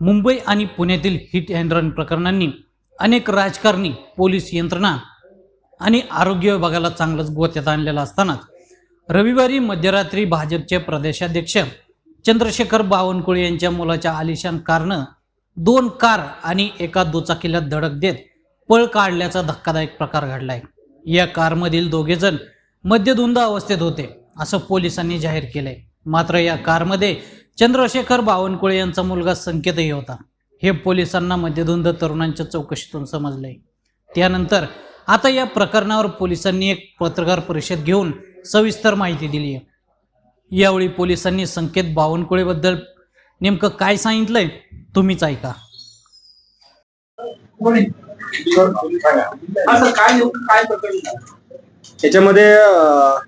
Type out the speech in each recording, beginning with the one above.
मुंबई आणि पुण्यातील hit and run प्रकरणांनी अनेक राजकारणी पोलीस यंत्रणा आणि आरोग्य विभागाला चांगलंच गोत्यात आणलेलं असतानाच रविवारी मध्यरात्री भाजपचे प्रदेशाध्यक्ष चंद्रशेखर बावनकुळे यांच्या मुलाच्या आलिशान कारनं दोन कार आणि एका दुचाकीला धडक देत पळ काढल्याचा धक्कादायक प्रकार घडलाय. या कारमधील दोघेजण मद्यधुंद अवस्थेत होते असं पोलिसांनी जाहीर केलंय. मात्र या कारमध्ये चंद्रशेखर बावनकुळे यांचा मुलगा संकेतही होता. हे पोलिसांना मध्यधुंद तरुणांच्या चौकशीतून समजलंय. त्यानंतर आता या प्रकरणावर पोलिसांनी एक पत्रकार परिषद घेऊन सविस्तर माहिती दिली आहे यावेळी पोलिसांनी संकेत बावनकुळेबद्दल नेमकं काय सांगितलंय तुम्हीच ऐका. अं,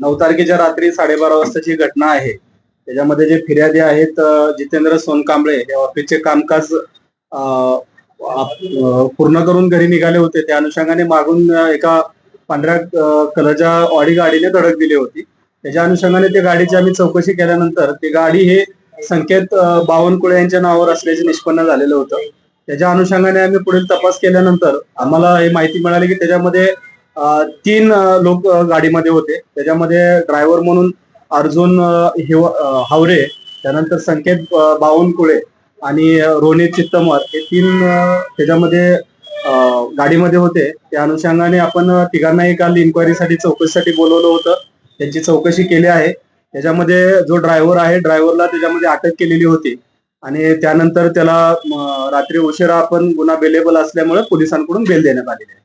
नऊ तारखेच्या रात्री साडेबारा वाजताची घटना आहे. त्याच्यामध्ये जे फिर्यादी आहेत जितेंद्र सोनकांबळे हे ऑफिसचे कामकाज पूर्ण करून घरी निघाले होते. त्या अनुषंगाने मागून एका पांढऱ्या कलरच्या ऑडी गाडीने धडक दिली होती. त्याच्या अनुषंगाने त्या गाडीची आम्ही चौकशी केल्यानंतर ती गाडी हे संकेत बावनकुळे यांच्या नावावर असल्याचे निष्पन्न झालेलं होतं. त्याच्या अनुषंगाने आम्ही पुढील तपास केल्यानंतर आम्हाला हे माहिती मिळाली की त्याच्यामध्ये तीन लोक गाडीमध्ये होते. त्याच्यामध्ये ड्रायव्हर म्हणून अर्जुन हिव- हावरे त्यानंतर संकेत बावनकुळे आणि रोनित चित्तमर हे तीन त्याच्यामध्ये गाडीमध्ये होते. त्या अनुषंगाने आपण अं, तिघांनाही काल इन्क्वायरीसाठी चौकशीसाठी बोलवलं होतं. त्यांची चौकशी केली आहे. त्याच्यामध्ये जो ड्रायव्हर आहे ड्रायव्हरला त्याच्यामध्ये अटक केलेली होती. आणि त्यानंतर त्याला रात्री उशिरा आपण गुन्हा बेलेबल असल्यामुळे पोलिसांकडून बेल देण्यात आलेली आहे.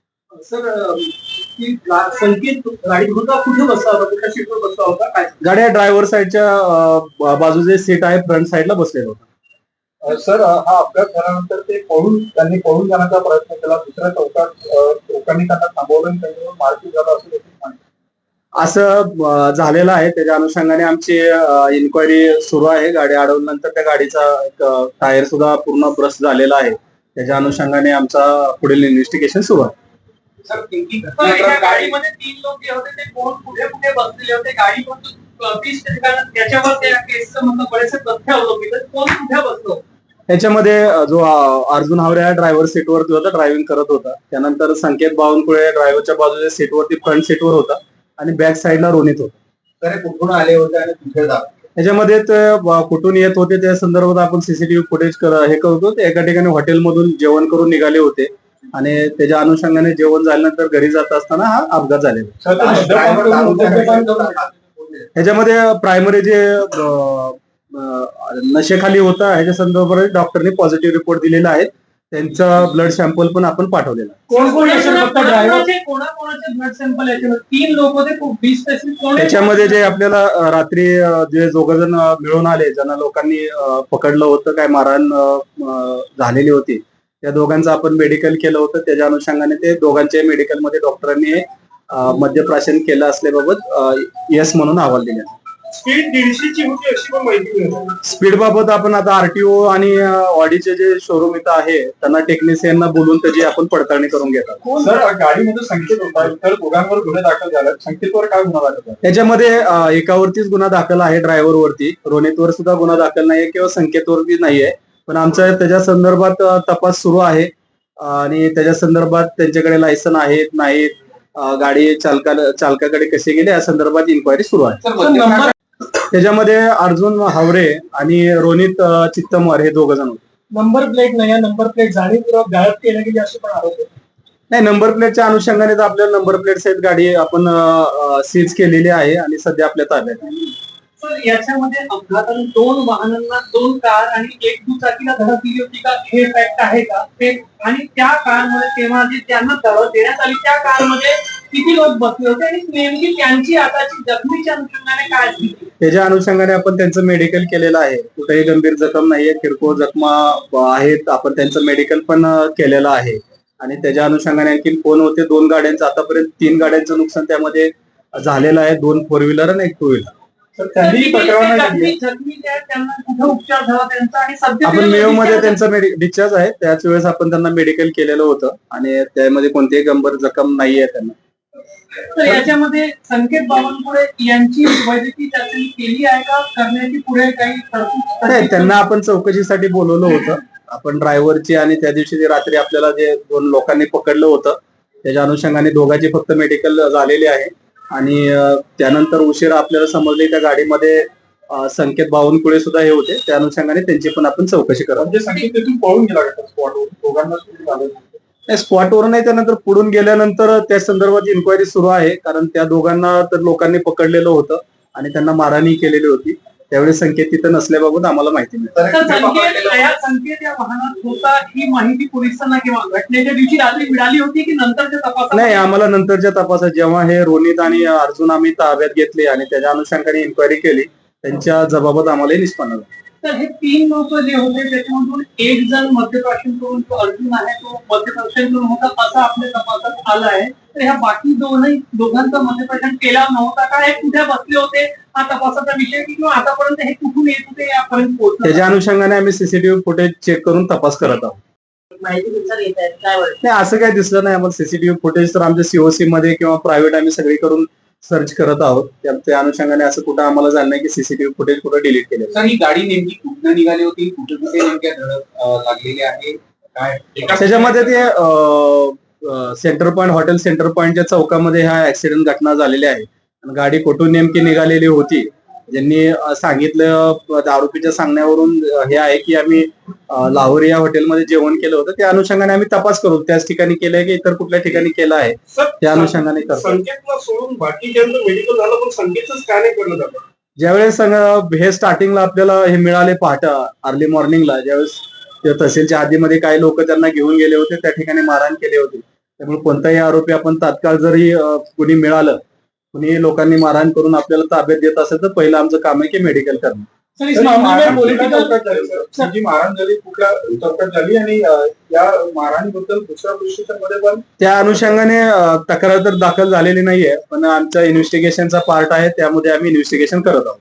गाड्या ड्रायव्हर साईडच्या अं, बाजूचे सीट आहे फ्रंट साईडला बसलेलं होतं. सर हा अपघात झाल्यानंतर ते पळून त्यांनी पळून जाण्याचा प्रयत्न केला. दुसऱ्या चौकात लोकांनी त्यांना थांबवलं त्यांच्यावर मारपीट झाला असं देखील असं झालेलं आहे. त्याच्या अनुषंगाने आमची इन्क्वायरी सुरू आहे. गाडी अडवल्यानंतर त्या गाडीचा एक टायर सुद्धा पूर्ण ब्रस्ट झालेला आहे. त्याच्या अनुषंगाने आमचा पुढील इन्व्हेस्टिगेशन सुरू आहे. सर गाडीमध्ये तीन लोक जे होते ते कोण कुठे कुठे बसलेले होते? गाडी त्याच्यावर त्या केसचं बरेचसे तथ्य अवलंबित. कोण कुठे बसलो त्याच्यामध्ये जो अर्जुन हावरे हा ड्रायव्हर सीटवरती होता ड्रायव्हिंग करत होता. त्यानंतर संकेत बावनकुळे ड्रायव्हरच्या बाजूच्या सीटवरती फ्रंट सीटवर होता. आणि बॅक साईडला रोनित होता. तर हे कुठून आले होते आणि कुठे त्याच्यामध्ये कुठून येत होते त्या संदर्भात आपण सीसीटीव्ही फुटेज हे करतो. ते एका ठिकाणी हॉटेलमधून जेवण करून निघाले होते. आणि त्याच्या अनुषंगाने जेवण झाल्यानंतर घरी जात असताना हा अपघात झालेला ह्याच्यामध्ये प्रायमरी जे नशेखाली होता ह्याच्या संदर्भात डॉक्टरने पॉझिटिव्ह रिपोर्ट दिलेला आहे. त्यांचा ब्लड सॅम्पल पण आपण पाठवलेला आहे. कोण कोण फक्त ड्रायव्हरचे कोणाकोणाचे ब्लड सॅम्पल याच्यामध्ये तीन लोक होते खूप बी स्पेसिफिक कोण आहे? त्याच्यामध्ये जे आपल्याला रात्री जे दोघ जण मिळून आले ज्यांना लोकांनी पकडलं होतं काय मारहाण झालेली होती त्या दोघांचं आपण मेडिकल केलं होतं. त्याच्या अनुषंगाने ते दोघांचे मेडिकलमध्ये डॉक्टरांनी मद्यप्राशन केलं असल्याबाबत यस म्हणून अहवाल दिले स्पीड दीडशेची होती अशी पण माहिती स्पीड बाबत आपण आता आरटीओ आणि ऑडीचे जे शोरूम इथं आहे त्यांना टेक्निशियनना बोलून त्याची आपण पडताळणी करून घेतात. सर गाडीमध्ये संकेत होता. तर दोघांवर गुन्हे दाखल झाले संकेतवर काय गुन्हा दाखल त्याच्यामध्ये एकावरतीच गुन्हा दाखल आहे ड्रायव्हर वरती. रोनितवर सुद्धा गुन्हा दाखल नाहीये किंवा संकेतवर बी नाहीये. पण आमचा त्याच्या संदर्भात तपास सुरू आहे. आणि त्याच्या संदर्भात त्यांच्याकडे लायसन आहेत नाहीत गाडी चालकाला चालकाकडे कसे गेले या संदर्भात इन्क्वायरी सुरू आहे. त्याच्यामध्ये अर्जुन हावरे आणि रोनित अं, चित्तमर हे दोघ जण होते. नंबर प्लेट नाही नंबर प्लेट जाणीवपूर्वक गायब केल्या गेली असे पण आरोप. नाही नंबर प्लेटच्या अनुषंगाने तर आपल्याला नंबर प्लेट सहित गाडी आपण सीज केलेली आहे आणि सध्या आपल्या ताब्यात आहे. तर याच्यामध्ये अपघाताने दोन वाहनांना दोन कार आणि एक दुचाकीला धडक दिली होती का? हे फॅक्ट आहे का? ते आणि त्या कारमध्ये तेव्हा जे त्यांना धडक देण्यात आली त्या कारमध्ये किती लोक बसले होते आणि नेमकी त्यांची आताची जखमीच्या अनुषंगाने काय झाली त्याच्या अनुषंगाने आपण त्यांचं मेडिकल केलेलं आहे. कुठेही गंभीर जखम नाहीये. किरकोळ जखमा आहेत. आपण त्यांचं मेडिकल पण केलेलं आहे. आणि त्याच्या अनुषंगाने आणखी फोन होते. दोन गाड्यांचं आतापर्यंत तीन गाड्यांचं नुकसान त्यामध्ये झालेलं आहे. दोन फोर व्हीलर आणि एक टू व्हीलर तर त्यांनी तक्रार नाही दिली आपण मध्ये त्यांचं डिस्चार्ज आहे. त्याच वेळेस आपण त्यांना मेडिकल केलेलं होतं. आणि त्यामध्ये कोणतीही गंभीर जखम नाहीये त्यांना. तर याच्यामध्ये संकेत बावनकुळे यांची वैद्यकीय चाचणी केली आहे का? करण्याची पुढे काही नाही त्यांना आपण चौकशीसाठी बोलवलं होतं. आपण ड्रायव्हरची आणि त्या दिवशी जे रात्री आपल्याला जे दोन लोकांनी पकडलं होतं त्याच्या अनुषंगाने दोघांची फक्त मेडिकल झालेले आहे. आणि त्यानंतर उशिरा आपल्याला समजले त्या गाडीमध्ये संकेत बावनकुळे सुद्धा हे होते. त्या अनुषंगाने त्यांची पण आपण चौकशी करत म्हणजे नाही स्पॉटवर नाही त्यानंतर पुढून गेल्यानंतर त्या संदर्भात इन्क्वायरी सुरू आहे. कारण त्या दोघांना तर लोकांनी पकडलेलं होतं आणि त्यांना मारहाणी केलेली होती. त्यावेळी संकेत तिथं नसल्याबाबत आम्हाला माहिती या संकेत या वाहनात होता ही माहिती पोलिसांना किंवा घटनेच्या दिवशी रात्री मिळाली होती की नंतरच्या तपासात? नाही आम्हाला नंतरच्या तपासात जेव्हा हे रोनित आणि अर्जुन आम्ही ताब्यात घेतले आणि त्याच्या अनुषंगाने इन्क्वायरी केली त्यांच्या जबाबत आम्हाला निष्पन्न झालं. तर हे तीन लोक जे होते त्याच्यामधून एक जण मध्यप्राशन करून जो अर्जुन आहे तो मध्यप्राशन करून होता असं आपल्या तपासात आलं आहे तर ह्या बाकी दोनही दोघांचं मध्यप्राशन केला नव्हता का? हे कुठे बसले होते? हा तपासाचा विषय की किंवा आतापर्यंत हे कुठून येत होते यापर्यंत पोहोचलं? त्याच्या अनुषंगाने आम्ही सीसीटीव्ही फुटेज चेक करून तपास करत आहोत. माहितीनुसार येत आहे काय वाटतं? नाही असं काही दिसलं नाही आम्हाला सीसीटीव्ही फुटेज तर आमच्या सीओसी मध्ये किंवा प्रायव्हेट आम्ही सगळी करून सर्च करत आहोत. त्या- अनुषंगाने असं कुठं आम्हाला झालं नाही की सीसीटीव्ही फुटेज कुठं डिलीट केलेलं सर ही गाडी नेमकी कुठनं निघाली होती? कुठे कुठे नेमक्या धडक लागलेली आहे? काय? त्याच्यामध्ये ते सेंटर पॉईंट हॉटेल सेंटर पॉईंटच्या चौकामध्ये हा ऍक्सिडेंट घटना झालेली आहे. आणि गाडी कुठून नेमकी निघालेली होती? ज्यांनी सांगितलं अं, आरोपीच्या सांगण्यावरून हे आहे की आम्ही लाहोर या हॉटेलमध्ये जेवण केलं होतं. त्या अनुषंगाने आम्ही तपास करू. त्याच ठिकाणी केलंय की इतर कुठल्या ठिकाणी केलं आहे? त्या अनुषंगाने करतो. संकेतला सोडून बाकीच्यांचं मेडिकल झालं पण संकेतच काय नाही करणं झालं ज्यावेळेस हे स्टार्टिंगला आपल्याला हे मिळाले पहाट अर्ली मॉर्निंगला ज्यावेळेस तहसीलच्या आधीमध्ये काही लोक त्यांना घेऊन गेले होते त्या ठिकाणी मारहाण केले होते. त्यामुळे कोणताही आरोपी आपण तात्काळ जरी कुणी मिळालं कुणी लोकांनी मारहाण करून आपल्याला ताब्यात देत असेल तर पहिलं आमचं काम आहे की मेडिकल करणं. त्या अनुषंगाने तक्रार तर दाखल झालेली नाहीये पण आमच्या इन्व्हेस्टिगेशनचा पार्ट आहे त्यामध्ये आम्ही इन्व्हेस्टिगेशन करत आहोत.